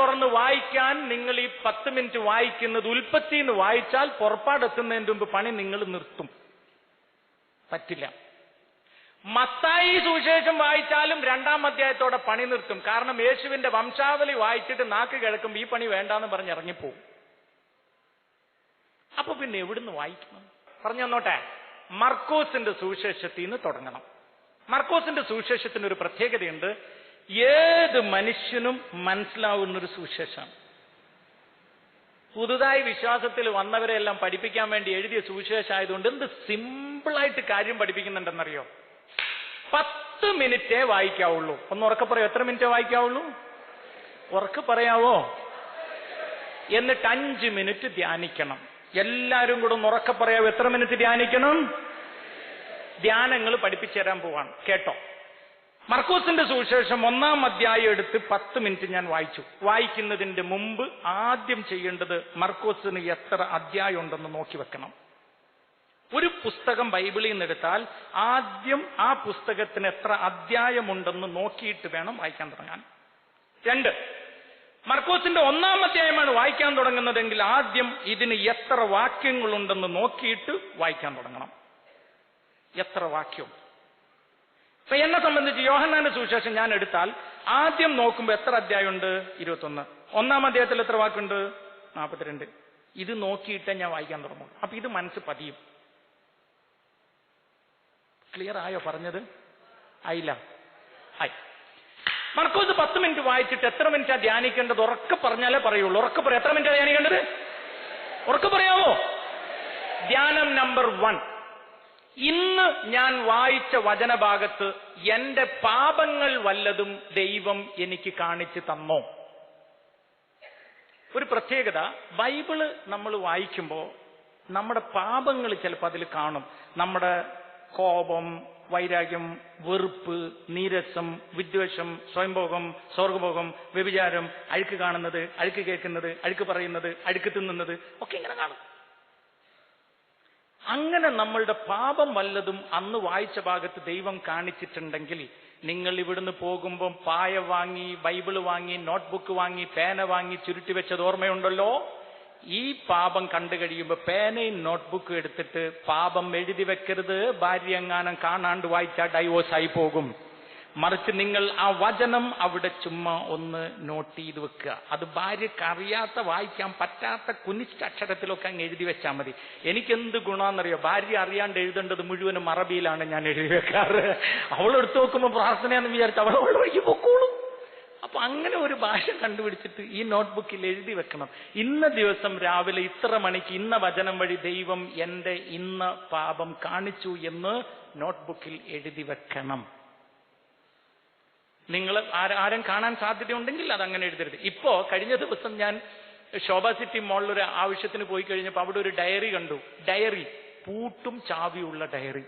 തുറന്ന് വായിക്കാൻ നിങ്ങൾ ഈ പത്ത് മിനിറ്റ് വായിക്കുന്നത് ഉൽപ്പത്തി എന്ന് വായിച്ചാൽ പുറപ്പാടെത്തുന്നതിന് മുമ്പ് പണി നിങ്ങൾ നിർത്തും. പറ്റില്ല. മത്തായി സുവിശേഷം വായിച്ചാലും രണ്ടാം അധ്യായത്തോടെ പണി നിർത്തും. കാരണം യേശുവിന്റെ വംശാവലി വായിച്ചിട്ട് നാക്ക് കിഴക്കുമ്പോൾ ഈ പണി വേണ്ടാന്ന് പറഞ്ഞ് ഇറങ്ങിപ്പോവും. അപ്പൊ പിന്നെ എവിടുന്ന് വായിക്കണം? പറഞ്ഞു തന്നോട്ടെ മർക്കോസിന്റെ സുവിശേഷത്തിൽ നിന്ന് തുടങ്ങണം. മർക്കോസിന്റെ സുവിശേഷത്തിന് ഒരു പ്രത്യേകതയുണ്ട്. ഏത് മനുഷ്യനും മനസ്സിലാവുന്ന ഒരു സുവിശേഷമാണ്. പുതുതായി വിശ്വാസത്തിൽ വന്നവരെല്ലാം പഠിപ്പിക്കാൻ വേണ്ടി എഴുതിയ സുവിശേഷം ആയതുകൊണ്ട് എന്ത് സിമ്പിളായിട്ട് കാര്യം പഠിപ്പിക്കുന്നുണ്ടെന്നറിയോ? പത്ത് മിനിറ്റേ വായിക്കാവുള്ളൂ. ഒന്ന് ഉറക്കെ പറയോ. എത്ര മിനിറ്റേ വായിക്കാവുള്ളൂ? ഉറക്കെ പറയാവോ? എന്നിട്ട് അഞ്ച് മിനിറ്റ് ധ്യാനിക്കണം. എല്ലാവരും കൂടെ ഒന്ന് ഉറക്കെ പറയാവോ? എത്ര മിനിറ്റ് ധ്യാനിക്കണം? ധ്യാനങ്ങൾ പഠിപ്പിച്ചു തരാൻ പോവാണ്. കേട്ടോ? മർക്കോസിന്റെ സുവിശേഷം ഒന്നാം അധ്യായം എടുത്ത് പത്ത് മിനിറ്റ് ഞാൻ വായിച്ചു. വായിക്കുന്നതിന്റെ മുമ്പ് ആദ്യം ചെയ്യേണ്ടത് മർക്കോസിന് എത്ര അധ്യായം ഉണ്ടെന്ന് നോക്കി വെക്കണം. ഒരു പുസ്തകം ബൈബിളിൽ നിന്നെടുത്താൽ ആദ്യം ആ പുസ്തകത്തിന് എത്ര അധ്യായമുണ്ടെന്ന് നോക്കിയിട്ട് വേണം വായിക്കാൻ തുടങ്ങാൻ. രണ്ട് മർക്കോസിന്റെ ഒന്നാം അധ്യായമാണ് വായിക്കാൻ തുടങ്ങുന്നതെങ്കിൽ ആദ്യം ഇതിന് എത്ര വാക്യങ്ങളുണ്ടെന്ന് നോക്കിയിട്ട് വായിക്കാൻ തുടങ്ങണം. എത്ര വാക്യം? ഇപ്പൊ എന്നെ സംബന്ധിച്ച് യോഹന്നാന്റെ സുവിശേഷം ഞാൻ എടുത്താൽ ആദ്യം നോക്കുമ്പോൾ എത്ര അധ്യായമുണ്ട്? ഇരുപത്തൊന്ന്. ഒന്നാം അധ്യായത്തിൽ എത്ര വാക്കുണ്ട്? നാൽപ്പത്തിരണ്ട് ഇത് നോക്കിയിട്ട് ഞാൻ വായിക്കാൻ തുടങ്ങും. അപ്പൊ ഇത് മനസ്സ് പതിയും. ക്ലിയർ ആയോ പറഞ്ഞത്? ആയില്ല. ആയി. മർക്കോസ് പത്ത് മിനിറ്റ് വായിച്ചിട്ട് എത്ര മിനിറ്റാ ധ്യാനിക്കേണ്ടത്? ഉറക്കെ പറഞ്ഞാലേ പറയുള്ളൂ. ഉറക്കെ പറയാം. എത്ര മിനിറ്റാ ധ്യാനിക്കേണ്ടത്? ഉറക്കെ പറയാമോ ധ്യാനം നമ്പർ വൺ. ഇന്ന് ഞാൻ വായിച്ച വചനഭാഗത്ത് എന്റെ പാപങ്ങൾ വല്ലതും ദൈവം എനിക്ക് കാണിച്ചു തന്നോ? ഒരു പ്രത്യേകത ബൈബിൾ നമ്മൾ വായിക്കുമ്പോൾ നമ്മുടെ പാപങ്ങൾ ചിലപ്പോൾ അതിൽ കാണും. നമ്മുടെ കോപം വൈരാഗ്യം വെറുപ്പ് നീരസം വിദ്വേഷം സ്വയംഭോഗം സ്വർഗഭോഗം വ്യഭിചാരം അഴുക്ക് കാണുന്നത് അഴുക്ക് കേൾക്കുന്നത് അഴുക്ക് പറയുന്നത് അഴുക്ക് തിന്നുന്നത് ഒക്കെ ഇങ്ങനെ കാണും. അങ്ങനെ നമ്മളുടെ പാപം വല്ലതും അന്ന് വായിച്ച ഭാഗത്ത് ദൈവം കാണിച്ചിട്ടുണ്ടെങ്കിൽ നിങ്ങൾ ഇവിടുന്ന് പോകുമ്പം പായ വാങ്ങി ബൈബിൾ വാങ്ങി നോട്ട്ബുക്ക് വാങ്ങി പേന വാങ്ങി ചുരുട്ടി വെച്ചത് ഓർമ്മയുണ്ടല്ലോ? ഈ പാപം കണ്ടു കഴിയുമ്പോൾ പേനയും നോട്ട്ബുക്കും എടുത്തിട്ട് പാപം എഴുതി വെക്കരുത്. ഭാര്യ എങ്ങാനും കാണാണ്ട് വായിച്ചാൽ ഡൈവോഴ്സ് ആയി പോകും. മറിച്ച് നിങ്ങൾ ആ വചനം അവിടെ ചുമ്മാ ഒന്ന് നോട്ട് ചെയ്ത് വെക്കുക. അത് ഭാര്യക്ക് അറിയാത്ത വായിക്കാൻ പറ്റാത്ത കുനിച്ച അക്ഷരത്തിലൊക്കെ അങ്ങ് എഴുതി വെച്ചാൽ മതി. എനിക്കെന്ത് ഗുണമെന്നറിയോ ഭാര്യ അറിയാണ്ട് എഴുതേണ്ടത് മുഴുവനും അറബിയിലാണ് ഞാൻ എഴുതി വെക്കാറ്. അവളെടുത്ത് നോക്കുമ്പോൾ പ്രാർത്ഥനയാണെന്ന് വിചാരിച്ചു അവൾ അവളുടെ വഴിക്ക് പൊക്കോളും. അപ്പൊ അങ്ങനെ ഒരു ഭാഷ കണ്ടുപിടിച്ചിട്ട് ഈ നോട്ട്ബുക്കിൽ എഴുതി വെക്കണം. ഇന്ന ദിവസം രാവിലെ ഇത്ര മണിക്ക് ഇന്ന വചനം വഴി ദൈവം എന്റെ ഇന്ന പാപം കാണിച്ചു എന്ന് നോട്ട്ബുക്കിൽ എഴുതി വെക്കണം. നിങ്ങൾ ആരും കാണാൻ സാധ്യതയുണ്ടെങ്കിൽ അത് അങ്ങനെ എഴുതരുത്. ഇപ്പോ കഴിഞ്ഞ ദിവസം ഞാൻ ശോഭ സിറ്റി മോളിൽ ഒരു ആവശ്യത്തിന് പോയി കഴിഞ്ഞപ്പോൾ അവിടെ ഒരു ഡയറി കണ്ടു. ഡയറി പൂട്ടും ചാവിയുള്ള ഡയറി.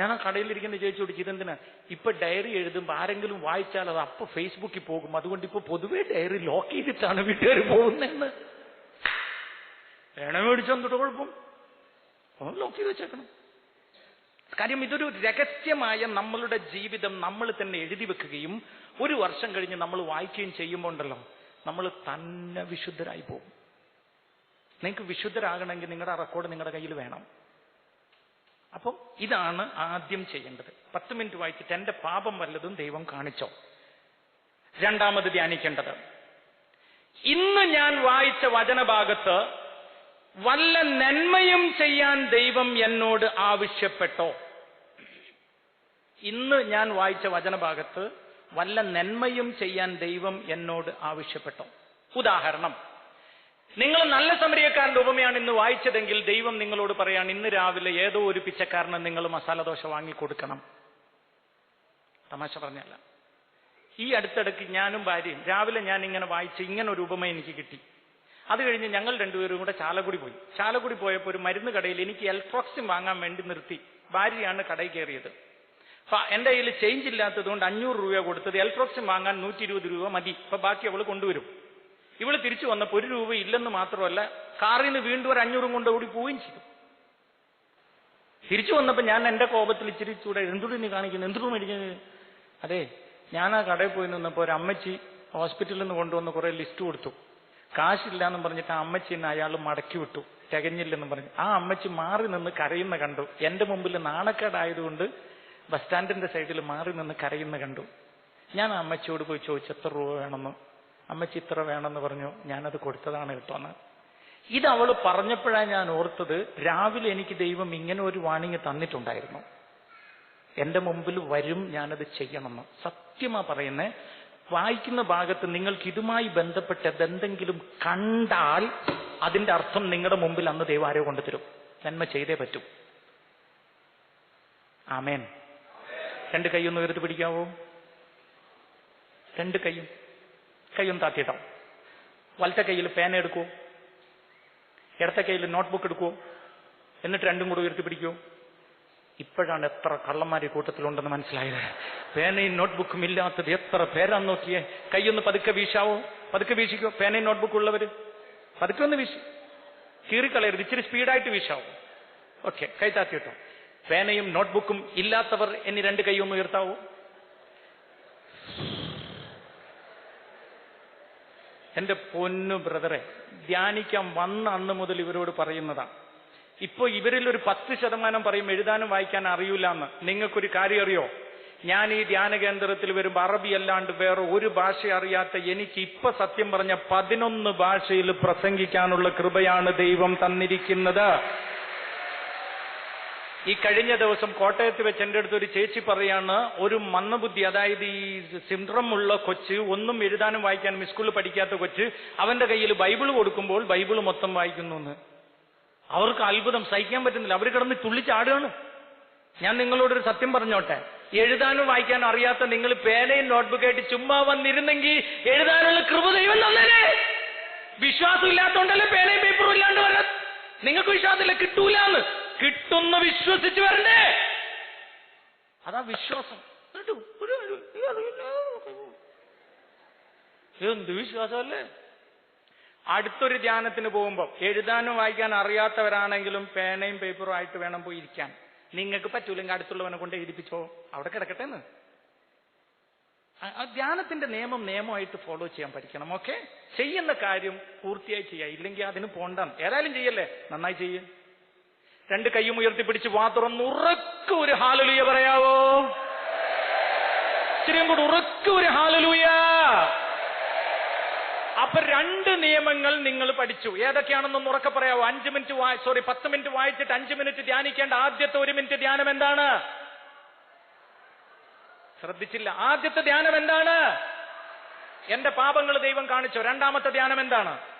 ഞാൻ ആ കടയിലിരിക്കുന്ന ചോദിച്ചു ഇതെന്തിനാ? ഇപ്പൊ ഡയറി എഴുതുമ്പോൾ ആരെങ്കിലും വായിച്ചാൽ അത് അപ്പൊ ഫേസ്ബുക്കിൽ പോകും. അതുകൊണ്ട് ഇപ്പൊ പൊതുവേ ഡയറി ലോക്ക് ചെയ്തിട്ടാണ് വീട്ടുകാർ പോകുന്നതെന്ന്. വേണം മേടിച്ചോന്നിട്ട് കുഴപ്പം. ലോക്ക് ചെയ്ത് വെച്ചേക്കണം. കാര്യം ഇതൊരു രഹസ്യമായ നമ്മളുടെ ജീവിതം നമ്മൾ തന്നെ എഴുതി വെക്കുകയും ഒരു വർഷം കഴിഞ്ഞ് നമ്മൾ വായിക്കുകയും ചെയ്യുമ്പോൾ ഉണ്ടല്ലോ നമ്മൾ തന്നെ വിശുദ്ധരായി പോകും. നിങ്ങൾക്ക് വിശുദ്ധരാകണമെങ്കിൽ നിങ്ങളുടെ റെക്കോർഡ് നിങ്ങളുടെ കയ്യിൽ വേണം. അപ്പം ഇതാണ് ആദ്യം ചെയ്യേണ്ടത്. പത്ത് മിനിറ്റ് വായിച്ചിട്ട് എന്റെ പാപം വല്ലതും ദൈവം കാണിച്ചോ? രണ്ടാമത് ധ്യാനിക്കേണ്ടത് ഇന്ന് ഞാൻ വായിച്ച വചനഭാഗത്ത് വല്ല നന്മയും ചെയ്യാൻ ദൈവം എന്നോട് ആവശ്യപ്പെട്ടോ? ഇന്ന് ഞാൻ വായിച്ച വചനഭാഗത്ത് വല്ല നന്മയും ചെയ്യാൻ ദൈവം എന്നോട് ആവശ്യപ്പെട്ടോ? ഉദാഹരണം നിങ്ങൾ നല്ല സമരിയക്കാരന്റെ ഉപമയാണ് ഇന്ന് വായിച്ചതെങ്കിൽ ദൈവം നിങ്ങളോട് പറയാണ് ഇന്ന് രാവിലെ ഏതോ ഒരു പിച്ചക്കാരന് നിങ്ങൾ മസാലദോശ വാങ്ങിക്കൊടുക്കണം തമാശ പറഞ്ഞല്ല. ഈ അടുത്തിടയ്ക്ക് ഞാനും ഭാര്യയും രാവിലെ ഞാൻ ഇങ്ങനെ വായിച്ച് ഇങ്ങനെ ഒരു ഉപമ എനിക്ക് കിട്ടി. അത് കഴിഞ്ഞ് ഞങ്ങൾ രണ്ടുപേരും കൂടെ ചാലക്കുടി പോയി. ചാലക്കുടി പോയപ്പോൾ ഒരു മരുന്ന് കടയിൽ എനിക്ക് എൽട്രോക്സിൻ വാങ്ങാൻ വേണ്ടി നിർത്തി. ഭാര്യയാണ് കടയിൽ കയറിയത്. എന്റെ കയ്യിൽ ചേഞ്ച് ഇല്ലാത്തതുകൊണ്ട് അഞ്ഞൂറ് രൂപ കൊടുത്തത്. എൽട്രോക്സിൻ വാങ്ങാൻ നൂറ്റി ഇരുപത് രൂപ മതി. ഇപ്പൊ ബാക്കി അവൾ കൊണ്ടുവരും. ഇവൾ തിരിച്ചു വന്നപ്പോൾ ഒരു രൂപ ഇല്ലെന്ന് മാത്രമല്ല കാറിൽ നിന്ന് വീണ്ടും ഒരു അഞ്ഞൂറും കൊണ്ട് ഓടി പോവുകയും ചെയ്തു. തിരിച്ചു വന്നപ്പോൾ ഞാൻ എന്റെ കോപത്തിൽ ഇച്ചിരി ചൂടെ എന്തുകൊണ്ട് നീ കാണിക്കുന്നു? എന്തുടും മേടിക്കുന്നത് അതെ ഞാൻ ആ കടയിൽ പോയി നിന്നപ്പോൾ ഒരു അമ്മച്ചി ഹോസ്പിറ്റലിൽ നിന്ന് കൊണ്ടുവന്ന് കുറെ ലിസ്റ്റ് കൊടുത്തു. കാശില്ല എന്ന് പറഞ്ഞിട്ട് ആ അമ്മച്ചിനെ അയാൾ മടക്കി വിട്ടു. തികഞ്ഞില്ലെന്ന് പറഞ്ഞു. ആ അമ്മച്ചി മാറി നിന്ന് കരയുന്ന കണ്ടു. എന്റെ മുമ്പിൽ നാണക്കേടായതുകൊണ്ട് ബസ് സ്റ്റാൻഡിന്റെ സൈഡിൽ മാറി നിന്ന് കരയുന്ന കണ്ടു. ഞാൻ ആ അമ്മച്ചിയോട് പോയി ചോദിച്ചു എത്ര രൂപ വേണമെന്ന്? അമ്മച്ചി ഇത്ര വേണമെന്ന് പറഞ്ഞു. ഞാനത് കൊടുത്തതാണ് കേട്ടോന്ന്. ഇത് അവൾ പറഞ്ഞപ്പോഴാണ് ഞാൻ ഓർത്തത് രാവിലെ എനിക്ക് ദൈവം ഇങ്ങനെ ഒരു വാണിങ് തന്നിട്ടുണ്ടായിരുന്നു. എന്റെ മുമ്പിൽ വരും ഞാനത് ചെയ്യണമെന്ന്. സത്യമാ പറയുന്നേ വായിക്കുന്ന ഭാഗത്ത് നിങ്ങൾക്ക് ഇതുമായി ബന്ധപ്പെട്ട എന്തെങ്കിലും കണ്ടാൽ അതിന്റെ അർത്ഥം നിങ്ങളുടെ മുമ്പിൽ അന്ന് ദൈവാരോ കൊണ്ടു തരും നന്മ ചെയ്തേ പറ്റും. ആമേൻ. രണ്ട് കൈയൊന്ന് ഉയർത്തി പിടിക്കാവോ? രണ്ട് കൈയും. കൈയൊന്ന് താത്തിയിട്ടോ വലത്തെ കയ്യിൽ പേന എടുക്കുവോ? ഇടത്തെ കയ്യിൽ നോട്ട്ബുക്ക് എടുക്കുവോ? എന്നിട്ട് രണ്ടും കൂടെ ഉയർത്തി പിടിക്കൂ ഇപ്പോഴാണ് എത്ര കള്ളന്മാർ ഈ കൂട്ടത്തിലുണ്ടെന്ന് മനസ്സിലായത്? പേനയും നോട്ട്ബുക്കും ഇല്ലാത്തത് എത്ര പേരാന്ന് നോക്കിയേ? കൈയൊന്ന് പതുക്കെ വീശാവോ? പതുക്കെ വീശിക്കോ? പേനയും നോട്ട്ബുക്കും ഉള്ളവര്? പതുക്കെ ഒന്ന് വീശി. കീറിക്കളയരുത് ഇച്ചിരി സ്പീഡായിട്ട് വീശാവോ? ഓക്കെ കൈ താത്തിയിട്ടോ പേനയും നോട്ട്ബുക്കും ഇല്ലാത്തവർ ഇനി രണ്ട് കൈ ഒന്ന് ഉയർത്താവോ? എന്റെ പൊന്നു ബ്രദറെ ധ്യാനിക്കാൻ വന്ന അന്ന് മുതൽ ഇവരോട് പറയുന്നതാണ് ഇപ്പൊ ഇവരിൽ ഒരു പത്ത് ശതമാനം പറയും എഴുതാനും വായിക്കാൻ അറിയൂല എന്ന് നിങ്ങൾക്കൊരു കാര്യം അറിയോ? ഞാൻ ഈ ധ്യാന കേന്ദ്രത്തിൽ വരുമ്പോ അറബി അല്ലാണ്ട് വേറെ ഒരു ഭാഷ അറിയാത്ത എനിക്ക് ഇപ്പൊ സത്യം പറഞ്ഞ പതിനൊന്ന് ഭാഷയിൽ പ്രസംഗിക്കാനുള്ള കൃപയാണ് ദൈവം തന്നിരിക്കുന്നത്. ഈ കഴിഞ്ഞ ദിവസം കോട്ടയത്ത് വെച്ച് എന്റെ അടുത്ത് ഒരു ചേച്ചി പറയാണ് ഒരു മന്ദബുദ്ധി അതായത് ഈ സിൻഡ്രം ഉള്ള കൊച്ച് ഒന്നും എഴുതാനും വായിക്കാനും സ്കൂളിൽ പഠിക്കാത്ത കൊച്ച് അവന്റെ കയ്യിൽ ബൈബിൾ കൊടുക്കുമ്പോൾ ബൈബിൾ മൊത്തം വായിക്കുന്നു എന്ന് അവർക്ക് അത്ഭുതം സഹിക്കാൻ പറ്റുന്നില്ല അവർ കിടന്ന് തുള്ളിച്ചാടുകയാണ് ഞാൻ നിങ്ങളോടൊരു സത്യം പറഞ്ഞോട്ടെ എഴുതാനും വായിക്കാനും അറിയാത്ത നിങ്ങൾ പേനയും നോട്ട്ബുക്ക് ആയിട്ട് ചുമ്മാ വന്നിരുന്നെങ്കിൽ എഴുതാനുള്ള കൃപ ദൈവം വിശ്വാസം ഇല്ലാത്തോണ്ടല്ലേ പേനയും പേപ്പറും ഇല്ലാണ്ട് വരാൻ നിങ്ങൾക്ക് വിശ്വാസമില്ല കിട്ടൂലെന്ന് കിട്ടുന്ന വിശ്വസിച്ച് വരണ്ടേ അതാ വിശ്വാസം. എന്ത് വിശ്വാസമല്ലേ അടുത്തൊരു ധ്യാനത്തിന് പോകുമ്പോൾ എഴുതാനും വായിക്കാൻ അറിയാത്തവരാണെങ്കിലും പേനയും പേപ്പറും ആയിട്ട് വേണം പോയി ഇരിക്കാൻ. നിങ്ങൾക്ക് പറ്റൂലെങ്കിൽ അടുത്തുള്ളവനെ കൊണ്ട് എഴുതിപ്പിച്ചോ? അവിടെ കിടക്കട്ടെ എന്ന്. ധ്യാനത്തിന്റെ നിയമം നിയമമായിട്ട് ഫോളോ ചെയ്യാൻ പഠിക്കണം ഓക്കെ ചെയ്യുന്ന കാര്യം പൂർത്തിയായി ചെയ്യാം. ഇല്ലെങ്കിൽ അതിന് പോണ്ട. ഏതായാലും ചെയ്യല്ലേ? നന്നായി ചെയ്യും. രണ്ട് കൈയും ഉയർത്തിപ്പിടിച്ച് വാ തുറന്ന് ഉറക്ക ഒരു ഹാലലൂയ പറയാവോ? ഇച്ചിരിയും കൂടെ ഉറക്ക ഒരു ഹാലലുയ അപ്പൊ രണ്ട് നിയമങ്ങൾ നിങ്ങൾ പഠിച്ചു. ഏതൊക്കെയാണെന്നൊന്ന് ഉറക്കെ പറയാവോ? അഞ്ച് മിനിറ്റ് സോറി പത്ത് മിനിറ്റ് വായിച്ചിട്ട് അഞ്ച് മിനിറ്റ് ധ്യാനിക്കേണ്ട ആദ്യത്തെ ഒരു മിനിറ്റ് ധ്യാനം എന്താണ്? ശ്രദ്ധിച്ചില്ല. ആദ്യത്തെ ധ്യാനം എന്താണ്? എന്റെ പാപങ്ങൾ ദൈവം കാണിച്ചോ. രണ്ടാമത്തെ ധ്യാനം എന്താണ്?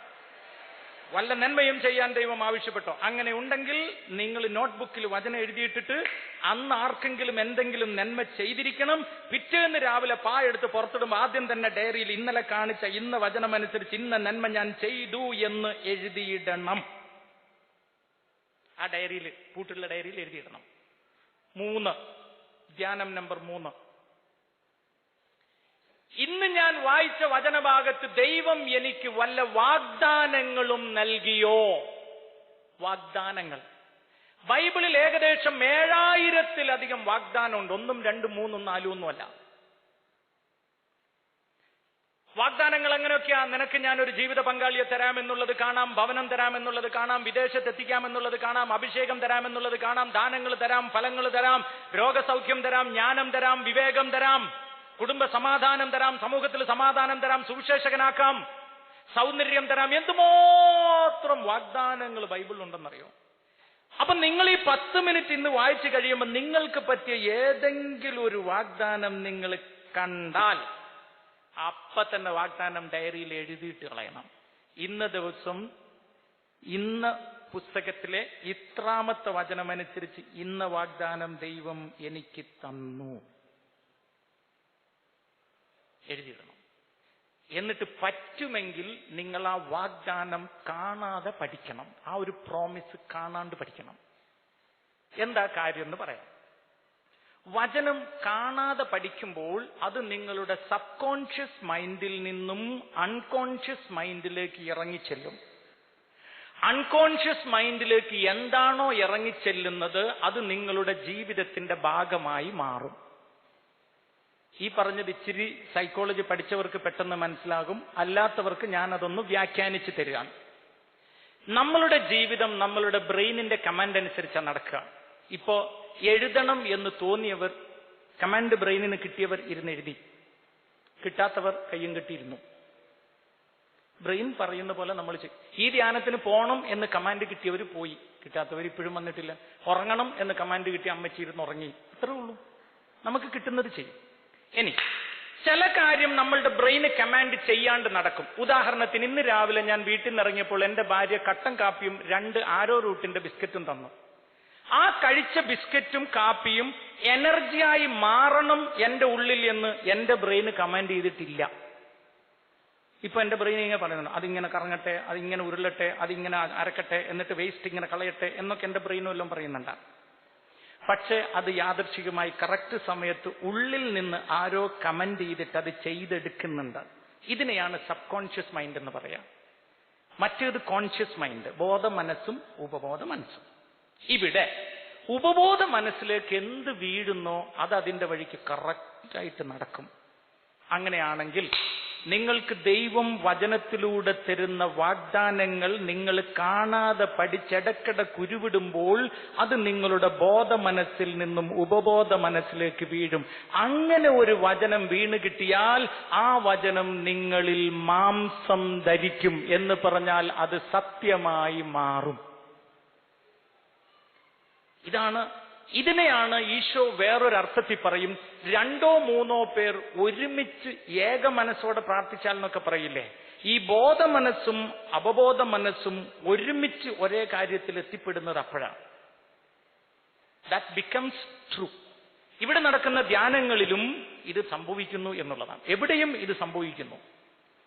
വല്ല നന്മയും ചെയ്യാൻ ദൈവം ആവശ്യപ്പെട്ടോ? അങ്ങനെ ഉണ്ടെങ്കിൽ നിങ്ങൾ നോട്ട്ബുക്കിൽ വചനം എഴുതിയിട്ടിട്ട് അന്ന് ആർക്കെങ്കിലും എന്തെങ്കിലും നന്മ ചെയ്തിരിക്കണം. പിറ്റേന്ന് രാവിലെ പാ എടുത്ത് പുറത്തിടുമ്പോൾ ആദ്യം തന്നെ ഡയറിയിൽ ഇന്നലെ കാണിച്ച ഇന്ന വചനം അനുസരിച്ച് ഇന്ന നന്മ ഞാൻ ചെയ്തു എന്ന് എഴുതിയിടണം. ആ ഡയറിയിൽ പൂട്ടുള്ള ഡയറിയിൽ എഴുതിയിടണം. മൂന്ന് ധ്യാനം നമ്പർ മൂന്ന്. ഇന്ന് ഞാൻ വായിച്ച വചനഭാഗത്ത് ദൈവം എനിക്ക് വല്ല വാഗ്ദാനങ്ങളും നൽകിയോ? വാഗ്ദാനങ്ങൾ. ബൈബിളിൽ ഏകദേശം ഏഴായിരത്തിലധികം വാഗ്ദാനമുണ്ട്. ഒന്നും രണ്ടും മൂന്നും നാലും ഒന്നുമല്ല വാഗ്ദാനങ്ങൾ എങ്ങനെയൊക്കെയാ? നിനക്ക് ഞാൻ ഒരു ജീവിത പങ്കാളിയെ തരാമെന്നുള്ളത് കാണാം ഭവനം തരാമെന്നുള്ളത് കാണാം വിദേശത്ത് എത്തിക്കാമെന്നുള്ളത് കാണാം അഭിഷേകം തരാമെന്നുള്ളത് കാണാം ദാനങ്ങൾ തരാം ഫലങ്ങൾ തരാം രോഗസൗഖ്യം തരാം ജ്ഞാനം തരാം വിവേകം തരാം. കുടുംബ സമാധാനം തരാം സമൂഹത്തിൽ സമാധാനം തരാം സുവിശേഷകനാക്കാം. സൗന്ദര്യം തരാം. എന്തുമാത്രം വാഗ്ദാനങ്ങൾ ബൈബിളിൽ ബൈബിളിലുണ്ടെന്നറിയോ? അപ്പൊ നിങ്ങൾ ഈ പത്ത് മിനിറ്റ് ഇന്ന് വായിച്ചു കഴിയുമ്പോൾ നിങ്ങൾക്ക് പറ്റിയ ഏതെങ്കിലും ഒരു വാഗ്ദാനം നിങ്ങൾ കണ്ടാൽ അപ്പൊ തന്നെ വാഗ്ദാനം ഡയറിയിൽ എഴുതിയിട്ട് കളയണം. ഇന്ന ദിവസം ഇന്ന പുസ്തകത്തിലെ ഇത്രാമത്തെ വചനമനുസരിച്ച് ഇന്ന വാഗ്ദാനം ദൈവം എനിക്ക് തന്നു. എഴുതിയിടണം. എന്നിട്ട് പറ്റുമെങ്കിൽ നിങ്ങൾ ആ വാഗ്ദാനം കാണാതെ പഠിക്കണം. ആ ഒരു പ്രോമിസ് കാണാണ്ട് പഠിക്കണം. എന്താ കാര്യം എന്ന് പറയാം. വചനം കാണാതെ പഠിക്കുമ്പോൾ അത് നിങ്ങളുടെ സബ് കോൺഷ്യസ് മൈൻഡിൽ നിന്നും അൺകോൺഷ്യസ് മൈൻഡിലേക്ക് ഇറങ്ങിച്ചെല്ലും. അൺകോൺഷ്യസ് മൈൻഡിലേക്ക് എന്താണോ ഇറങ്ങിച്ചെല്ലുന്നത് അത് നിങ്ങളുടെ ജീവിതത്തിന്റെ ഭാഗമായി മാറും. ഈ പറഞ്ഞത് ഇച്ചിരി സൈക്കോളജി പഠിച്ചവർക്ക് പെട്ടെന്ന് മനസ്സിലാകും. അല്ലാത്തവർക്ക് ഞാൻ അതൊന്ന് വ്യാഖ്യാനിച്ച് തരികയാണ് നമ്മളുടെ ജീവിതം നമ്മളുടെ ബ്രെയിനിന്റെ കമാൻഡ് അനുസരിച്ചാണ് നടക്കുക. ഇപ്പോ എഴുതണം എന്ന് തോന്നിയവർ കമാൻഡ് ബ്രെയിനിന് കിട്ടിയവർ ഇരുന്ന് എഴുതി. കിട്ടാത്തവർ കയ്യും കിട്ടിയിരുന്നു. ബ്രെയിൻ പറയുന്ന പോലെ നമ്മൾ ഈ ധ്യാനത്തിന് പോകണം എന്ന് കമാൻഡ് കിട്ടിയവർ പോയി. കിട്ടാത്തവർ ഇപ്പോഴും വന്നിട്ടില്ല. ഉറങ്ങണം എന്ന് കമാൻഡ് കിട്ടിയ അമ്മച്ചി ഇരുന്ന് ഉറങ്ങി. അത്രേ ഉള്ളൂ. നമുക്ക് കിട്ടുന്നത് ചെയ്യും. ഇനി ചില കാര്യം നമ്മളുടെ ബ്രെയിന് കമാൻഡ് ചെയ്യാണ്ട് നടക്കും. ഉദാഹരണത്തിന് ഇന്ന് രാവിലെ ഞാൻ വീട്ടിൽ നിന്ന് ഇറങ്ങിയപ്പോൾ എന്റെ ഭാര്യ കട്ടൻ കാപ്പിയും രണ്ട് ആരോ റൂട്ടിന്റെ ബിസ്ക്കറ്റും തന്നു. ആ കഴിച്ച ബിസ്ക്കറ്റും കാപ്പിയും എനർജിയായി മാറണം എന്റെ ഉള്ളിൽ എന്ന് എന്റെ ബ്രെയിന് കമാൻഡ് ചെയ്തിട്ടില്ല. ഇപ്പൊ എന്റെ ബ്രെയിൻ ഇങ്ങനെ പറയുന്നു അതിങ്ങനെ കറങ്ങട്ടെ അതിങ്ങനെ ഉരുളട്ടെ അതിങ്ങനെ അരക്കട്ടെ എന്നിട്ട് വേസ്റ്റ് ഇങ്ങനെ കളയട്ടെ എന്നൊക്കെ എന്റെ ബ്രെയിനും എല്ലാം പറയുന്നുണ്ടാണ് പക്ഷേ അത് യാദർശികമായി കറക്റ്റ് സമയത്ത് ഉള്ളിൽ നിന്ന് ആരോ കമന്റ് ചെയ്തിട്ട് അത് ചെയ്തെടുക്കുന്നുണ്ട്. ഇതിനെയാണ് സബ് കോൺഷ്യസ് മൈൻഡ് എന്ന് പറയാം. മറ്റേത് കോൺഷ്യസ് മൈൻഡ് ബോധ മനസ്സും ഉപബോധ മനസ്സും ഇവിടെ ഉപബോധ മനസ്സിലേക്ക് എന്ത് വീഴുന്നോ അത് അതിന്റെ വഴിക്ക് കറക്റ്റായിട്ട് നടക്കും. അങ്ങനെയാണെങ്കിൽ നിങ്ങൾക്ക് ദൈവം വചനത്തിലൂടെ തരുന്ന വാഗ്ദാനങ്ങൾ നിങ്ങൾ കാണാതെ പഠിച്ചടക്കട കുരുവിടുമ്പോൾ അത് നിങ്ങളുടെ ബോധ മനസ്സിൽ നിന്നും ഉപബോധ മനസ്സിലേക്ക് വീഴും. അങ്ങനെ ഒരു വചനം വീണ് കിട്ടിയാൽ ആ വചനം നിങ്ങളിൽ മാംസം ധരിക്കും എന്ന് പറഞ്ഞാൽ അത് സത്യമായി മാറും. ഇതാണ് ഇതിനെയാണ് ഈശോ വേറൊരർത്ഥത്തിൽ പറയും രണ്ടോ മൂന്നോ പേർ ഒരുമിച്ച് ഏക മനസ്സോടെ പ്രാർത്ഥിച്ചാൽ എന്നൊക്കെ പറയില്ലേ? ഈ ബോധ മനസ്സും അപബോധ മനസ്സും ഒരുമിച്ച് ഒരേ കാര്യത്തിൽ എത്തിപ്പെടുന്നത് അപ്പോഴാണ്. ദാറ്റ് ബിക്കംസ് ട്രൂ ഇവിടെ നടക്കുന്ന ധ്യാനങ്ങളിലും ഇത് സംഭവിക്കുന്നു എന്നുള്ളതാണ്. എവിടെയും ഇത് സംഭവിക്കുന്നു.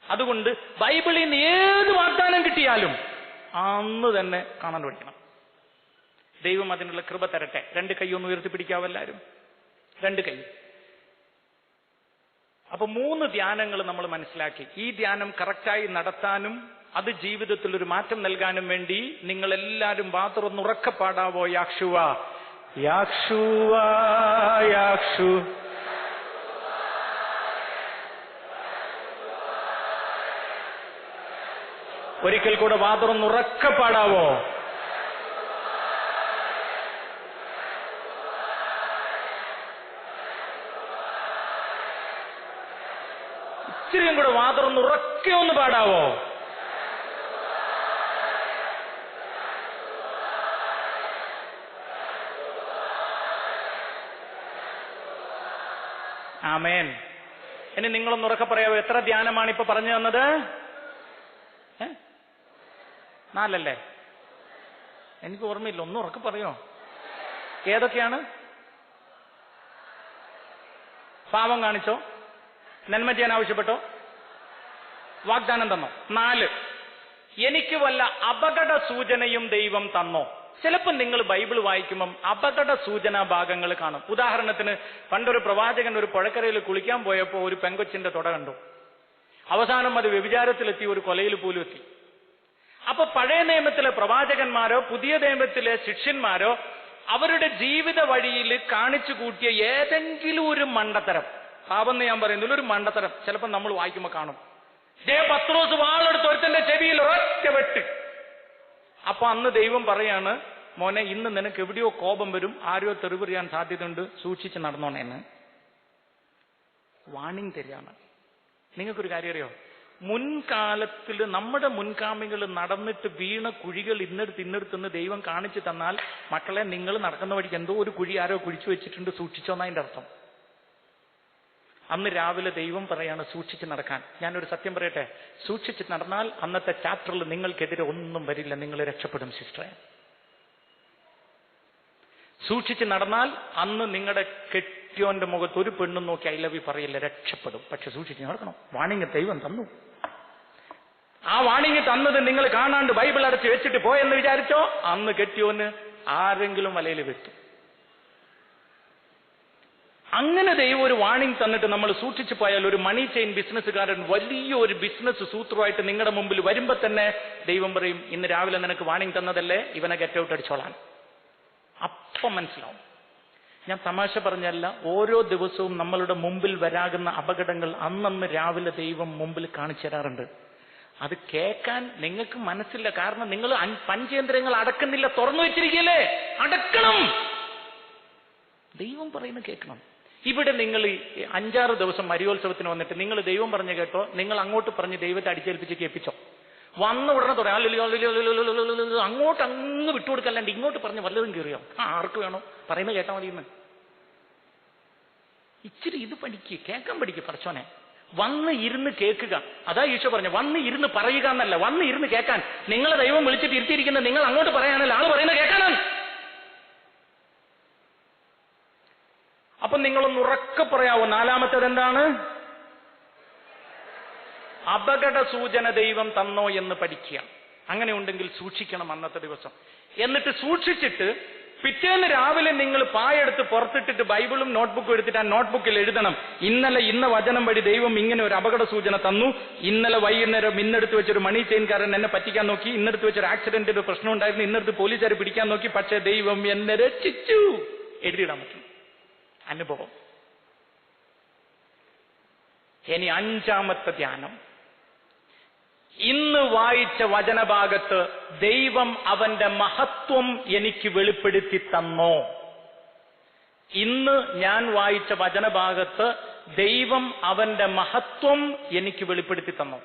അതുകൊണ്ട് ബൈബിളിൽ നിന്ന് ഏത് വാഗ്ദാനം കിട്ടിയാലും അന്ന് തന്നെ കാണാൻ പഠിക്കണം. ദൈവം അതിനുള്ള കൃപ തരട്ടെ. രണ്ട് കൈ ഒന്ന് ഉയർത്തിപ്പിടിക്കാവോ എല്ലാവരും? രണ്ട് കൈ. അപ്പൊ മൂന്ന് ധ്യാനങ്ങൾ നമ്മൾ മനസ്സിലാക്കി. ഈ ധ്യാനം കറക്റ്റായി നടത്താനും അത് ജീവിതത്തിൽ ഒരു മാറ്റം നൽകാനും വേണ്ടി നിങ്ങൾ എല്ലാവരും വാതുറന്ന് ഉറക്കെ പാടാവോ യാക്ഷുവ? യാക്ഷുവ യാക്ഷു. ഒരിക്കൽ കൂടെ വാതുറന്ന് ഇച്ചിരിയും കൂടെ വാതുറന്ന് ഉറക്കെ ഒന്ന് പാടാവോ? ആമേൻ. ഇനി നിങ്ങളൊന്ന് ഉറക്കെ പറയാവോ? എത്ര ധ്യാനമാണ് ഇപ്പൊ പറഞ്ഞു തന്നത്? നാലല്ലേ? എനിക്ക് ഓർമ്മയില്ല. ഒന്ന് ഉറക്കെ പറയോ? ഏതൊക്കെയാണ്? പാവം കാണിച്ചോ? നന്മ ചെയ്യാൻ ആവശ്യപ്പെട്ടോ? വാഗ്ദാനം തന്നോ? നാല്. എനിക്ക് വല്ല അപകട സൂചനയും ദൈവം തന്നോ? ചിലപ്പോൾ നിങ്ങൾ ബൈബിൾ വായിക്കുമ്പം അപകട സൂചനാ ഭാഗങ്ങൾ കാണും. ഉദാഹരണത്തിന് പണ്ടൊരു പ്രവാചകൻ ഒരു പുഴക്കരയിൽ കുളിക്കാൻ പോയപ്പോൾ ഒരു പെങ്കൊച്ചിന്റെ തുട കണ്ടു. അവസാനം അത് വ്യഭിചാരത്തിലെത്തി ഒരു കൊലയിൽ പോലും എത്തി. അപ്പൊ പഴയ നിയമത്തിലെ പ്രവാചകന്മാരോ പുതിയ നിയമത്തിലെ ശിഷ്യന്മാരോ അവരുടെ ജീവിത വഴിയിൽ കാണിച്ചു കൂട്ടിയ ഏതെങ്കിലും ഒരു മണ്ടത്തരം പാപെന്ന് ഞാൻ പറയുന്നില്ല ഒരു മണ്ടത്തരം. ചിലപ്പോൾ നമ്മൾ വായിക്കുമ്പോൾ കാണും. ജയ പത്രോസ് വാളെടുത്ത് ഒരുത്തന്റെ ചെവിയിൽ ഒരൊറ്റ വെട്ട്. അപ്പൊ അന്ന് ദൈവം പറയാണ് മോനെ ഇന്ന് നിനക്ക് എവിടെയോ കോപം വരും. ആരോ തെറിപറിയാൻ സാധ്യതയുണ്ട്. സൂക്ഷിച്ച് നടന്നോണേന്ന് വാണിംഗ് തരികയാണ്. നിങ്ങൾക്കൊരു കാര്യം അറിയോ? മുൻകാലത്തിൽ നമ്മുടെ മുൻകാമികൾ നടന്നിട്ട് വീണ കുഴികൾ ഇന്നെടുത്ത് ഇന്നെടുത്തെന്ന് ദൈവം കാണിച്ചു തന്നാൽ മക്കളെ നിങ്ങൾ നടക്കുന്ന വഴിക്ക് എന്തോ ഒരു കുഴി ആരോ കുഴിച്ചു വെച്ചിട്ടുണ്ട്. സൂക്ഷിച്ചോന്നതിന്റെ അർത്ഥം. അന്ന് രാവിലെ ദൈവം പറയാണ് സൂക്ഷിച്ച് നടക്കാൻ. ഞാനൊരു സത്യം പറയട്ടെ? സൂക്ഷിച്ച് നടന്നാൽ അന്നത്തെ ചാപ്റ്ററിൽ നിങ്ങൾക്കെതിരെ ഒന്നും വരില്ല. നിങ്ങൾ രക്ഷപ്പെടും സിസ്റ്ററെ. സൂക്ഷിച്ച് നടന്നാൽ അന്ന് നിങ്ങളുടെ കെട്ടിയോന്റെ മുഖത്ത് ഒരു പെണ്ണും നോക്കി ഐ ലവ് യു പറയില്ല. രക്ഷപ്പെടും. പക്ഷെ സൂക്ഷിച്ച് നടക്കണം. വാണിംഗ് ദൈവം തന്നു. ആ വാണിംഗ് തന്നത് നിങ്ങൾ കാണാണ്ട് ബൈബിൾ അടച്ച് വെച്ചിട്ട് പോയെന്ന് വിചാരിച്ചോ? അന്ന് കെട്ടിയോന് ആരെങ്കിലും വലയിൽ വെക്കും അങ്ങനെ ദൈവം ഒരു വാണിംഗ് തന്നിട്ട് നമ്മൾ സൂക്ഷിച്ചു പോയാൽ ഒരു മണി ചെയിൻ ബിസിനസ്സുകാരൻ വലിയ ഒരു ബിസിനസ് സൂത്രമായിട്ട് നിങ്ങളുടെ മുമ്പിൽ വരുമ്പോ തന്നെ ദൈവം പറയും ഇന്ന് രാവിലെ നിനക്ക് വാണിംഗ് തന്നതല്ലേ? ഇവനെ ഗെറ്റ് ഔട്ട് അടിച്ചോളാൻ. അപ്പം മനസ്സിലാവും. ഞാൻ തമാശ പറഞ്ഞല്ല ഓരോ ദിവസവും നമ്മളുടെ മുമ്പിൽ വരാകുന്ന അപകടങ്ങൾ അന്നന്ന് രാവിലെ ദൈവം മുമ്പിൽ കാണിച്ചു തരാറുണ്ട്. അത് കേൾക്കാൻ നിങ്ങൾക്ക് മനസ്സില്ല. കാരണം നിങ്ങൾ പഞ്ചേന്ദ്രങ്ങൾ അടക്കുന്നില്ല തുറന്നു വെച്ചിരിക്കല്ലേ അടക്കണം! ദൈവം പറയുന്നത് കേൾക്കണം. ഇവിടെ നിങ്ങൾ അഞ്ചാറ് ദിവസം മരിയോത്സവത്തിന് വന്നിട്ട് നിങ്ങൾ ദൈവം പറഞ്ഞു കേട്ടോ നിങ്ങൾ അങ്ങോട്ട് പറഞ്ഞ് ദൈവത്തെ അടിച്ചേൽപ്പിച്ച് കേൾപ്പിച്ചോ. വന്ന ഉടനെ തുടങ്ങി അങ്ങോട്ട് അങ്ങ് വിട്ടുകൊടുക്കല്ലാണ്ട് ഇങ്ങോട്ട് പറഞ്ഞ് വല്ലതും കയറിയോ? ആർക്ക് വേണോ? പറയുന്നത് കേട്ടാ എന്ന് ഇച്ചിരി ഇത് പഠിക്കുക കേൾക്കാൻ പഠിക്കുക പറച്ചോനെ വന്ന് ഇരുന്ന് കേൾക്കുക. അതാ ഈശോ പറഞ്ഞു വന്ന് ഇരുന്ന് പറയുക എന്നല്ല വന്ന് ഇരുന്ന് കേൾക്കാൻ. നിങ്ങളെ ദൈവം വിളിച്ചിട്ട് ഇരുത്തിയിരിക്കുന്നത് നിങ്ങൾ അങ്ങോട്ട് പറയാനല്ല ആൾ പറയുന്നത് കേൾക്കാനാണ്. അപ്പൊ നിങ്ങളൊന്ന് ഉറക്കെ പറയാവോ? നാലാമത്തേത് എന്താണ്? അപകട സൂചന ദൈവം തന്നോ എന്ന് പഠിക്കുക. അങ്ങനെ ഉണ്ടെങ്കിൽ സൂക്ഷിക്കണം അന്നത്തെ ദിവസം. എന്നിട്ട് സൂക്ഷിച്ചിട്ട് പിറ്റേന്ന് രാവിലെ നിങ്ങൾ പായെടുത്ത് പുറത്തിട്ടിട്ട് ബൈബിളും നോട്ട്ബുക്കും എടുത്തിട്ട് ആ നോട്ട്ബുക്കിൽ എഴുതണം. ഇന്നലെ ഇന്ന വചനം വഴി ദൈവം ഇങ്ങനെ ഒരു അപകട സൂചന തന്നു. ഇന്നലെ വൈകുന്നേരം ഇന്നെടുത്ത് വെച്ചൊരു മണി ചെയിൻകാരൻ എന്നെ പറ്റിക്കാൻ നോക്കി. ഇന്നെടുത്ത് വെച്ചൊരു ആക്സിഡന്റിന്റെ പ്രശ്നം ഉണ്ടായിരുന്നു. ഇന്നെടുത്ത് പോലീസുകാർ പിടിക്കാൻ നോക്കി. പക്ഷേ ദൈവം എന്നെ രക്ഷിച്ചു. എഴുതിയിടാൻ പറ്റും. അനുഭവം. ഇനി അഞ്ചാമത്തെ ധ്യാനം. ഇന്ന് വായിച്ച വചനഭാഗത്ത് ദൈവം അവന്റെ മഹത്വം എനിക്ക് വെളിപ്പെടുത്തി തന്നോ? ഇന്ന് ഞാൻ വായിച്ച വചനഭാഗത്ത് ദൈവം അവന്റെ മഹത്വം എനിക്ക് വെളിപ്പെടുത്തി തന്നോ?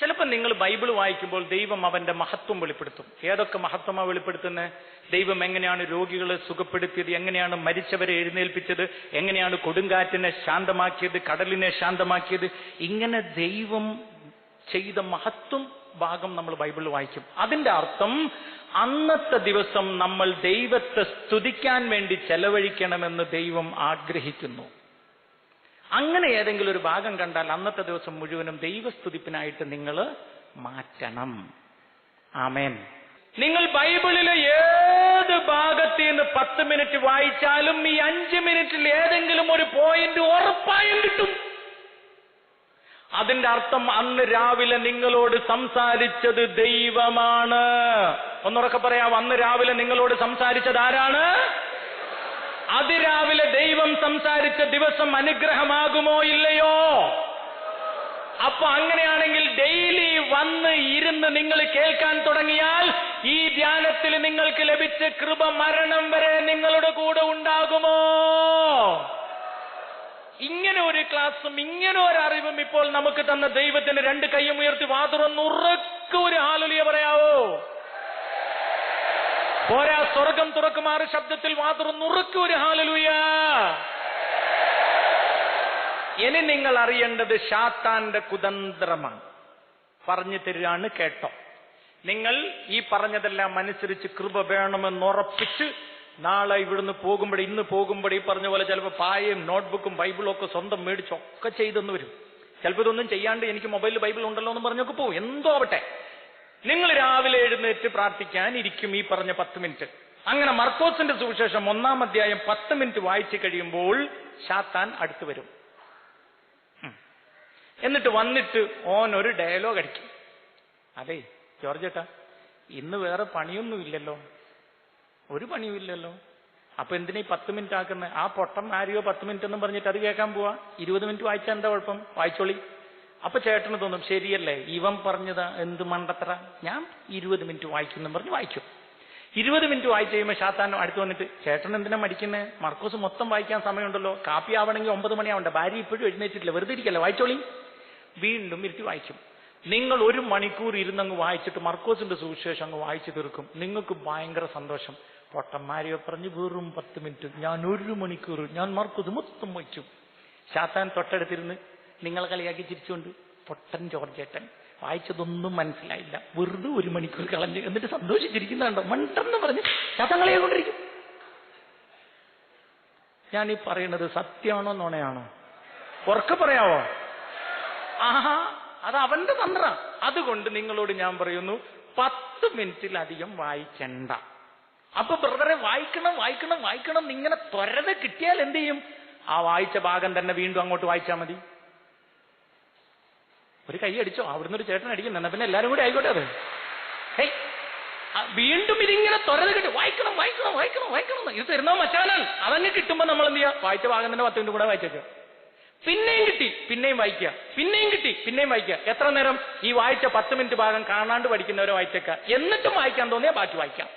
ചിലപ്പോൾ നിങ്ങൾ ബൈബിൾ വായിക്കുമ്പോൾ ദൈവം അവന്റെ മഹത്വം വെളിപ്പെടുത്തും. ഏതൊക്കെ മഹത്വമാണ് വെളിപ്പെടുത്തുന്നത് ദൈവം എങ്ങനെയാണ് രോഗികളെ സുഖപ്പെടുത്തിയത് എങ്ങനെയാണ് മരിച്ചവരെ എഴുന്നേൽപ്പിച്ചത് എങ്ങനെയാണ് കൊടുങ്കാറ്റിനെ ശാന്തമാക്കിയത് കടലിനെ ശാന്തമാക്കിയത്? ഇങ്ങനെ ദൈവം ചെയ്ത മഹത്വം ഭാഗം നമ്മൾ ബൈബിളിൽ വായിക്കും. അതിന്റെ അർത്ഥം അന്നത്തെ ദിവസം നമ്മൾ ദൈവത്തെ സ്തുതിക്കാൻ വേണ്ടി ചെലവഴിക്കണമെന്ന് ദൈവം ആഗ്രഹിക്കുന്നു. അങ്ങനെ ഏതെങ്കിലും ഒരു ഭാഗം കണ്ടാൽ അന്നത്തെ ദിവസം മുഴുവനും ദൈവസ്തുതിപ്പിനായിട്ട് നിങ്ങൾ മാറ്റണം. ആമേൻ. നിങ്ങൾ ബൈബിളിലെ ഏത് ഭാഗത്ത് നിന്ന് പത്ത് മിനിറ്റ് വായിച്ചാലും ഈ അഞ്ച് മിനിറ്റിൽ ഏതെങ്കിലും ഒരു പോയിന്റ് ഉറപ്പായും കിട്ടും. അതിന്റെ അർത്ഥം അന്ന് രാവിലെ നിങ്ങളോട് സംസാരിച്ചത് ദൈവമാണ്. ഒന്നുറക്കെ പറയാം അന്ന് രാവിലെ നിങ്ങളോട് സംസാരിച്ചത് ആരാണ്? അതിരാവിലെ ദൈവം സംസാരിച്ച ദിവസം അനുഗ്രഹമാകുമോ ഇല്ലയോ? അപ്പൊ അങ്ങനെയാണെങ്കിൽ ഡെയിലി വന്ന് ഇരുന്ന് നിങ്ങൾ കേൾക്കാൻ തുടങ്ങിയാൽ ഈ ധ്യാനത്തിൽ നിങ്ങൾക്ക് ലഭിച്ച കൃപ മരണം വരെ നിങ്ങളുടെ കൂടെ ഉണ്ടാകുമോ? ഇങ്ങനെ ഒരു ക്ലാസ്സും ഇങ്ങനെ ഒരു അറിവും ഇപ്പോൾ നമുക്ക് തന്ന ദൈവത്തിന് രണ്ട് കൈയും ഉയർത്തി വാതുറന്നുറക്കെ ഒരു ആലുലിയ പറയാവോ? പോരാ സ്വർഗം തുറക്കുമാറ് ശബ്ദത്തിൽ മാത്രം നുറുക്കു ഒരു ഹാലലുയ. ഇനി നിങ്ങൾ അറിയേണ്ടത് ഷാത്താന്റെ കുതന്ത്രമാണ്. പറഞ്ഞു തരികയാണ് കേട്ടോ. നിങ്ങൾ ഈ പറഞ്ഞതെല്ലാം അനുസരിച്ച് കൃപ വേണമെന്ന് ഉറപ്പിച്ച് നാളെ ഇവിടുന്ന് പോകുമ്പോൾ ഇന്ന് പോകുമ്പോൾ ഈ പറഞ്ഞ പോലെ ചിലപ്പോൾ പായയും നോട്ട്ബുക്കും ബൈബിളും ഒക്കെ സ്വന്തം മേടിച്ചൊക്കെ ചെയ്തെന്ന് വരും. ചിലപ്പോൾ ഇതൊന്നും ചെയ്യാണ്ട് എനിക്ക് മൊബൈലിൽ ബൈബിൾ ഉണ്ടല്ലോ എന്ന് പറഞ്ഞൊക്കെ പോകും എന്തോ ആവട്ടെ. നിങ്ങൾ രാവിലെ എഴുന്നേറ്റ് പ്രാർത്ഥിക്കാൻ ഇരിക്കും ഈ പറഞ്ഞ പത്ത് മിനിറ്റ്. അങ്ങനെ മർക്കോസിന്റെ സുവിശേഷം ഒന്നാം അധ്യായം പത്ത് മിനിറ്റ് വായിച്ചു കഴിയുമ്പോൾ ഷാത്താൻ അടുത്തു വരും. എന്നിട്ട് വന്നിട്ട് ഓൻ ഒരു ഡയലോഗ് അടിക്കും. അതെ ജോർജ് ഏട്ടാ ഇന്ന് വേറെ പണിയൊന്നും ഇല്ലല്ലോ. ഒരു പണിയും ഇല്ലല്ലോ. അപ്പൊ എന്തിനാ ഈ പത്ത് മിനിറ്റ് ആക്കുന്നത് ആ പൊട്ടം ആരെയോ പത്ത് മിനിറ്റ് എന്നും പറഞ്ഞിട്ട് അത് കേൾക്കാൻ പോവാ? ഇരുപത് മിനിറ്റ് വായിച്ചാൽ എന്താ കുഴപ്പം? വായിച്ചോളി. അപ്പൊ ചേട്ടന് തോന്നും ശരിയല്ലേ? ഇവൻ പറഞ്ഞത് എന്ത് മണ്ടത്ര ഞാൻ ഇരുപത് മിനിറ്റ് വായിക്കുന്നു പറഞ്ഞ് വായിക്കും. ഇരുപത് മിനിറ്റ് വായിച്ചു കഴിയുമ്പോൾ ശാത്താൻ അടുത്ത് വന്നിട്ട് ചേട്ടൻ എന്തിനാ മടിക്കുന്നത് മർക്കോസ് മൊത്തം വായിക്കാൻ സമയമുണ്ടല്ലോ. കാപ്പി ആവണമെങ്കിൽ ഒമ്പത് മണിയാവണ്ട? ഭാര്യ ഇപ്പോഴും എഴുന്നേറ്റിട്ടില്ല. വെറുതെ ഇരിക്കല്ലേ? വായിച്ചോളി വീണ്ടും ഇരുത്തി വായിക്കും. നിങ്ങൾ ഒരു മണിക്കൂർ ഇരുന്നങ്ങ് വായിച്ചിട്ട് മർക്കോസിന്റെ സുവിശേഷം അങ്ങ് വായിച്ചു തീർക്കും. നിങ്ങൾക്ക് ഭയങ്കര സന്തോഷം. പൊട്ടന്മാരെയോ പറഞ്ഞു വെറും പത്ത് മിനിറ്റ്. ഞാൻ ഒരു മണിക്കൂർ ഞാൻ മർക്കോസ് മൊത്തം വായിച്ചു ശാത്താൻ തൊട്ടടുത്തിരുന്ന് നിങ്ങളെ കളിയാക്കി ചിരിച്ചുകൊണ്ട് പൊട്ടൻ ജോർജേട്ടൻ. വായിച്ചതൊന്നും മനസ്സിലായില്ല. വെറുതെ ഒരു മണിക്കൂർ കളഞ്ഞ് എന്നിട്ട് സന്തോഷിച്ചിരിക്കുന്നുണ്ടോ? മണ്ടെന്ന് പറഞ്ഞ് ശാത്താൻ കളിയാക്കൊണ്ടിരിക്കും ഞാൻ ഈ പറയുന്നത് സത്യമാണോ നോണയാണോ? ഉറക്കെ പറയാവോ? ആഹാ അത് അവന്റെ തന്ത്ര. അതുകൊണ്ട് നിങ്ങളോട് ഞാൻ പറയുന്നു പത്ത് മിനിറ്റിലധികം വായിക്കണ്ട. അപ്പൊ ബ്രദറെ വായിക്കണം വായിക്കണം വായിക്കണം എന്ന് ഇങ്ങനെ ത്വരത കിട്ടിയാൽ എന്ത് ചെയ്യും? ആ വായിച്ച ഭാഗം തന്നെ വീണ്ടും അങ്ങോട്ട് വായിച്ചാൽ മതി. ഒരു കൈ അടിച്ചോ? അവിടുന്ന് ഒരു ചേട്ടൻ അടിക്കും എന്നാ പിന്നെ എല്ലാരും കൂടി ആയിക്കോട്ടെ അത്. ഹേയ് വീണ്ടും ഇതിങ്ങനെ തുറന്ന് കിട്ടി. വായിക്കണം വായിക്കണം വായിക്കണം വായിക്കണം ഇത് തരുന്ന മച്ചാനാണ് അതങ്ങ് കിട്ടുമ്പോ നമ്മൾ എന്ത് ചെയ്യുക? വായിച്ച തന്നെ പത്ത് മിനിറ്റ് കൂടെ വായിച്ചേക്കുക പിന്നെയും കിട്ടി പിന്നെയും വായിക്കുക. പിന്നെയും കിട്ടി പിന്നെയും വായിക്കുക. എത്ര നേരം ഈ വായിച്ച പത്ത് മിനിറ്റ് ഭാഗം കാണാണ്ട് പഠിക്കുന്നവരെ വായിച്ചേക്കുക എന്നിട്ടും വായിക്കാൻ തോന്നിയ ബാക്കി വായിക്കാം.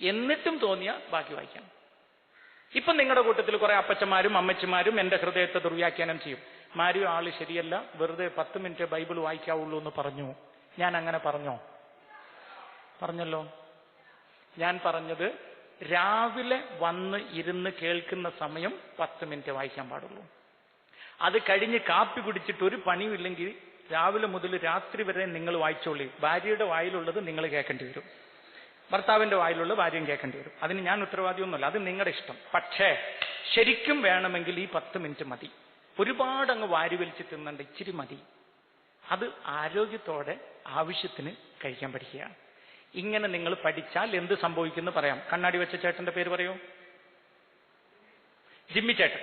എന്നിട്ടും തോന്നിയ ബാക്കി വായിക്കാം. ഇപ്പൊ നിങ്ങളുടെ കൂട്ടത്തിൽ കുറെ അപ്പച്ചന്മാരും അമ്മച്ചിമാരും എന്റെ ഹൃദയത്തെ ദുർവ്യാഖ്യാനം ചെയ്യും. മാരിയോ ആൾ ശരിയല്ല വെറുതെ പത്ത് മിനിറ്റ് ബൈബിൾ വായിക്കാവുള്ളൂ എന്ന് പറഞ്ഞു. ഞാൻ അങ്ങനെ പറഞ്ഞോ? പറഞ്ഞല്ലോ. ഞാൻ പറഞ്ഞത് രാവിലെ വന്ന് ഇരുന്ന് കേൾക്കുന്ന സമയം പത്ത് മിനിറ്റ് വായിക്കാൻ പാടുള്ളൂ. അത് കഴിഞ്ഞ് കാപ്പി കുടിച്ചിട്ട് ഒരു പണിയുമില്ലെങ്കിൽ രാവിലെ മുതൽ രാത്രി വരെ നിങ്ങൾ വായിച്ചോളി. ഭാര്യയുടെ വായിലുള്ളത് നിങ്ങൾ കേൾക്കേണ്ടി വരും. ഭർത്താവിന്റെ വായിലുള്ള ഭാര്യയും കേൾക്കേണ്ടി വരും. അതിന് ഞാൻ ഉത്തരവാദിയൊന്നുമല്ല. അത് നിങ്ങളുടെ ഇഷ്ടം. പക്ഷേ ശരിക്കും വേണമെങ്കിൽ ഈ പത്ത് മിനിറ്റ് മതി. ഒരുപാട് അങ്ങ് വാരി വലിച്ച് തിന്നണ്ട ഇച്ചിരി മതി. അത് ആരോഗ്യത്തോടെ ആവശ്യത്തിന് കഴിക്കാൻ പഠിക്കുകയാണ് ഇങ്ങനെ നിങ്ങൾ പഠിച്ചാൽ എന്ത് സംഭവിക്കുന്നു പറയാം. കണ്ണാടി വെച്ച ചേട്ടന്റെ പേര് പറയൂ. ജിമ്മി ചേട്ടൻ.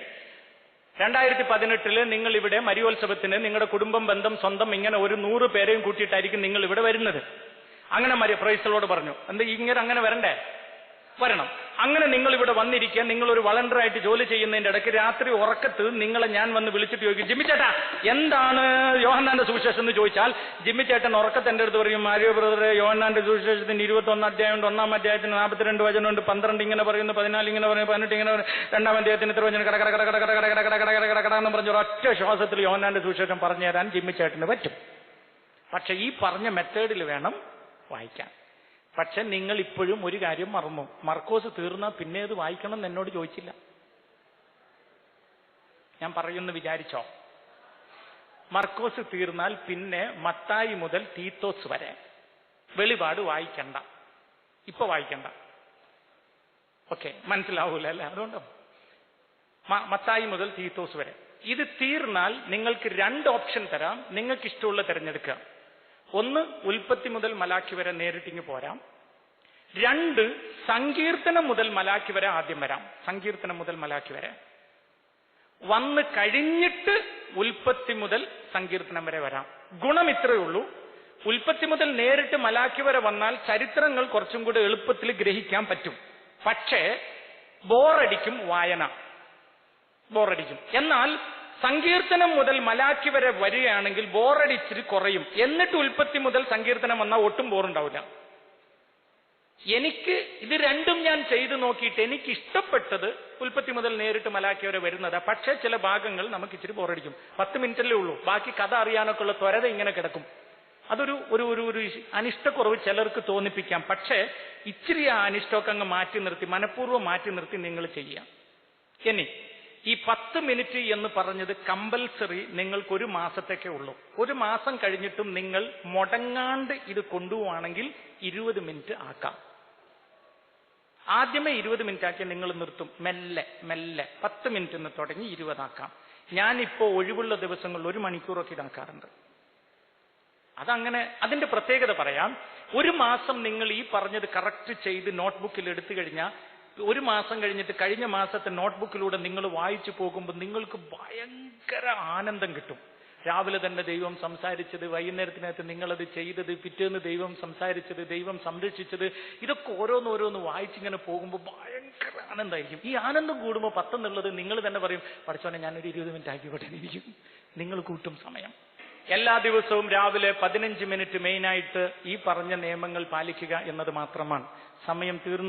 രണ്ടായിരത്തി പതിനെട്ടിൽ നിങ്ങൾ ഇവിടെ മരിയോത്സവത്തിന് നിങ്ങളുടെ കുടുംബം ബന്ധം സ്വന്തം ഇങ്ങനെ ഒരു നൂറ് പേരെയും കൂട്ടിയിട്ടായിരിക്കും നിങ്ങൾ ഇവിടെ വരുന്നത്. അങ്ങനെ മരി പ്രൈസലോട് പറഞ്ഞു. എന്താ ഇങ്ങനെ അങ്ങനെ വരണ്ടേ? വരണം അങ്ങനെ നിങ്ങൾ ഇവിടെ വന്നിരിക്കുക നിങ്ങൾ ഒരു വളണ്ടറായിട്ട് ജോലി ചെയ്യുന്നതിന്റെ ഇടയ്ക്ക് രാത്രി ഉറക്കത്ത് നിങ്ങളെ ഞാൻ വന്ന് വിളിച്ചിട്ട് ചോദിക്കും ജിമ്മിച്ചേട്ടാ എന്താണ് യോഹന്നാന്റെ സുവിശേഷം എന്ന് ചോദിച്ചാൽ ജിമ്മിച്ചേട്ടൻ ഉറക്കത്ത് എന്റെ അടുത്ത് പറയും മാരിയോ ബ്രദറെ യോഹന്നാന്റെ സുവിശേഷത്തിന് ഇരുപത്തി ഒന്ന് അധ്യായമുണ്ട് ഒന്നാം അധ്യായത്തിന് നാൽപ്പത്തിരണ്ട് വചനമുണ്ട് പന്ത്രണ്ട് ഇങ്ങനെ പറയുന്നു പതിനാല് ഇങ്ങനെ പറയുന്നു പതിനെട്ട് ഇങ്ങനെ രണ്ടാം അധ്യായത്തിന് ഇത്ര വചനം കട കട കട കട കട കട കട കട കട കട കട എന്ന് പറഞ്ഞ ഒറ്റ ശ്വാസത്തിൽ യോഹന്നാന്റെ സുവിശേഷം പറഞ്ഞു തരാൻ ജിമ്മി ചേട്ടന് പറ്റും പക്ഷെ ഈ പറഞ്ഞ മെത്തേഡിൽ വേണം വായിക്കാൻ പക്ഷെ നിങ്ങൾ ഇപ്പോഴും ഒരു കാര്യം മറന്നു. മർക്കോസ് തീർന്നാൽ പിന്നെ അത് വായിക്കണം എന്ന് എന്നോട് ചോദിച്ചില്ല. ഞാൻ പറയുന്നു വിചാരിച്ചോ? മർക്കോസ് തീർന്നാൽ പിന്നെ മത്തായി മുതൽ തീത്തോസ് വരെ. വെളിപാട് വായിക്കണ്ട. ഇപ്പൊ വായിക്കണ്ട. ഓക്കെ മനസ്സിലാവൂല അല്ലേ? അതുകൊണ്ടോ? മത്തായി മുതൽ തീത്തോസ് വരെ. ഇത് തീർന്നാൽ നിങ്ങൾക്ക് രണ്ട് ഓപ്ഷൻ തരാം. നിങ്ങൾക്ക് ഇഷ്ടമുള്ള തിരഞ്ഞെടുക്കുക. ഒന്ന് ഉൽപ്പത്തി മുതൽ മലാക്കി വരെ നേരിട്ടിങ്ങ് പോരാം. രണ്ട് സങ്കീർത്തനം മുതൽ മലാക്കി വരെ ആദ്യം വരാം. സങ്കീർത്തനം മുതൽ മലാക്കി വരെ. വന്ന് കഴിഞ്ഞിട്ട് ഉൽപ്പത്തി മുതൽ സങ്കീർത്തനം വരെ വരാം. ഗുണം ഇത്രയേ ഉള്ളൂ. ഉൽപ്പത്തി മുതൽ നേരിട്ട് മലാക്കി വരെ വന്നാൽ ചരിത്രങ്ങൾ കുറച്ചും കൂടി എളുപ്പത്തിൽ ഗ്രഹിക്കാൻ പറ്റും. പക്ഷേ ബോറടിക്കും വായന. ബോറടിക്കും. എന്നാൽ സങ്കീർത്തനം മുതൽ മലാക്കി വരെ വരികയാണെങ്കിൽ ബോറടി ഇച്ചിരി കുറയും. എന്നിട്ട് ഉൽപ്പത്തി മുതൽ സങ്കീർത്തനം വന്നാൽ ഒട്ടും ബോറുണ്ടാവില്ല. എനിക്ക് ഇത് രണ്ടും ഞാൻ ചെയ്തു നോക്കിയിട്ട് എനിക്ക് ഇഷ്ടപ്പെട്ടത് ഉൽപ്പത്തി മുതൽ നേരിട്ട് മലാക്കി വരെ വരുന്നത്. പക്ഷേ ചില ഭാഗങ്ങൾ നമുക്ക് ഇച്ചിരി ബോറടിക്കും. പത്ത് മിനിറ്റല്ലേ ഉള്ളൂ. ബാക്കി കഥ അറിയാനൊക്കെ ഉള്ള ത്വരത ഇങ്ങനെ കിടക്കും. അതൊരു ഒരു ഒരു ഒരു അനിഷ്ടക്കുറവ് ചിലർക്ക് തോന്നിപ്പിക്കാം. പക്ഷേ ഇച്ചിരി ആ അനിഷ്ടമൊക്കെ അങ്ങ് മാറ്റി നിർത്തി മനഃപൂർവം മാറ്റി നിർത്തി നിങ്ങൾ ചെയ്യാം ഇനി ഈ പത്ത് മിനിറ്റ് എന്ന് പറഞ്ഞത് കമ്പൽസറി നിങ്ങൾക്ക് ഒരു മാസത്തേക്കേ ഉള്ളൂ. ഒരു മാസം കഴിഞ്ഞിട്ടും നിങ്ങൾ മുടങ്ങാണ്ട് ഇത് കൊണ്ടുപോവാണെങ്കിൽ ഇരുപത് മിനിറ്റ് ആക്കാം. ആദ്യമേ ഇരുപത് മിനിറ്റ് ആക്കി നിങ്ങൾ നിർത്തും. മെല്ലെ മെല്ലെ. പത്ത് മിനിറ്റ് നിന്ന് തുടങ്ങി ഇരുപതാക്കാം ഞാനിപ്പോ ഒഴിവുള്ള ദിവസങ്ങളിൽ ഒരു മണിക്കൂറൊക്കെ ഇതാക്കാറുണ്ട് അതങ്ങനെ അതിന്റെ പ്രത്യേകത പറയാം. ഒരു മാസം നിങ്ങൾ ഈ പറഞ്ഞത് കറക്റ്റ് ചെയ്ത് നോട്ട്ബുക്കിൽ എടുത്തു കഴിഞ്ഞാൽ ഒരു മാസം കഴിഞ്ഞിട്ട് കഴിഞ്ഞ മാസത്തെ നോട്ട്ബുക്കിലൂടെ നിങ്ങൾ വായിച്ചു പോകുമ്പോൾ നിങ്ങൾക്ക് ഭയങ്കര ആനന്ദം കിട്ടും. രാവിലെ തന്നെ ദൈവം സംസാരിച്ചത് വൈകുന്നേരത്തിനകത്ത് നിങ്ങളത് ചെയ്തത് പിറ്റേന്ന് ദൈവം സംസാരിച്ചത് ദൈവം സംരക്ഷിച്ചത് ഇതൊക്കെ ഓരോന്നോരോന്ന് വായിച്ചിങ്ങനെ പോകുമ്പോൾ ഭയങ്കര ആനന്ദമായിരിക്കും. ഈ ആനന്ദം കൂടുമ്പോൾ പത്തെന്നുള്ളത് നിങ്ങൾ തന്നെ പറയും പഠിച്ചോനെ ഞാനൊരു ഇരുപത് മിനിറ്റ് ആക്കിക്കോട്ടെ പഠിപ്പിക്കും നിങ്ങൾ കൂട്ടും സമയം. എല്ലാ ദിവസവും രാവിലെ പതിനഞ്ച് മിനിറ്റ് മെയിനായിട്ട് ഈ പറഞ്ഞ നിയമങ്ങൾ പാലിക്കുക എന്നത് മാത്രമാണ്. സമയം തീർന്നു.